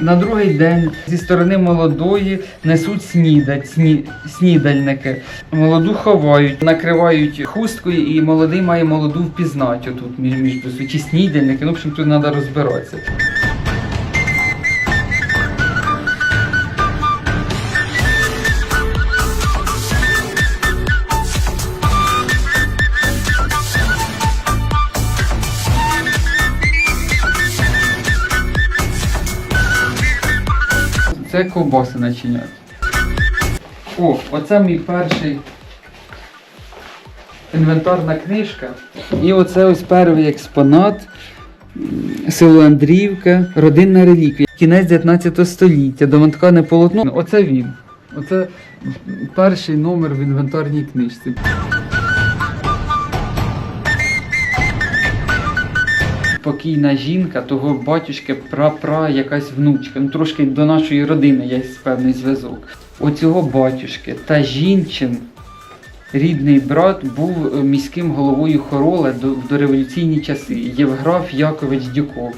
На другий день зі сторони молодої несуть снідать, сні, снідальники. Молоду ховають, накривають хусткою, і молодий має молоду впізнати отут між, між собою. Чи снідальники, ну в общем, тут треба розбиратися. Це ковбаси начиняють. О, оце мій перший інвентарна книжка. І оце ось перший експонат. Село Андріївка, родинна реліквія. Кінець 19 століття, домоткане полотно. Оце він. Оце перший номер в інвентарній книжці. Покійна жінка, того батюшки, пра-пра, якась внучка. Ну трошки до нашої родини є певний зв'язок. Оцього батюшки та жінчин рідний брат був е, міським головою Хорола в дореволюційні часи. Євграф Якович Дюков.